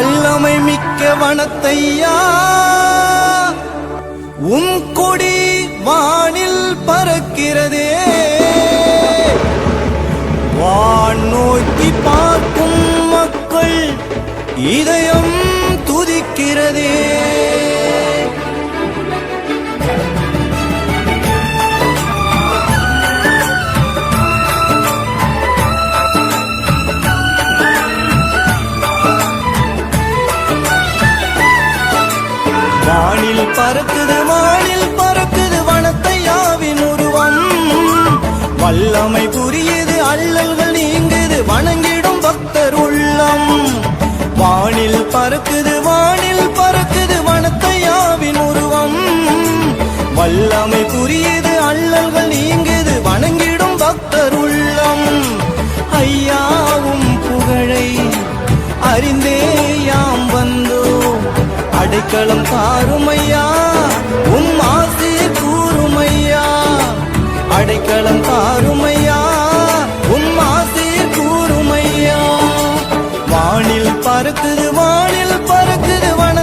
வல்லமை மிக்க வனத்தையா? உன் கொடி வானில் பறக்கிறதே. வான் நோக்கி பார்க்கும் மக்கள் இதயம் துதிக்கிறதே. பறக்குது வானில் பறக்குது வனத்தை யாவின் உருவம். வல்லமை புரியுது அல்லல்கள் நீங்குது வணங்கிடும் பக்தர் உள்ளம். வானில் பறக்குது வானில் பறக்குது வனத்தை யாவின் உருவம். வல்லமை புரியுது அல்லல்கள் நீங்குது வணங்கிடும் பக்தர் உள்ளம். ஐயாவும் புகழை அறிந்தே யாம் வந்தோம். அடைக்கலம் அடைக்கலம் தாருமையா? உம்மாசீர் கூறுமையா? வானில் பறக்குது வானில் பறக்குது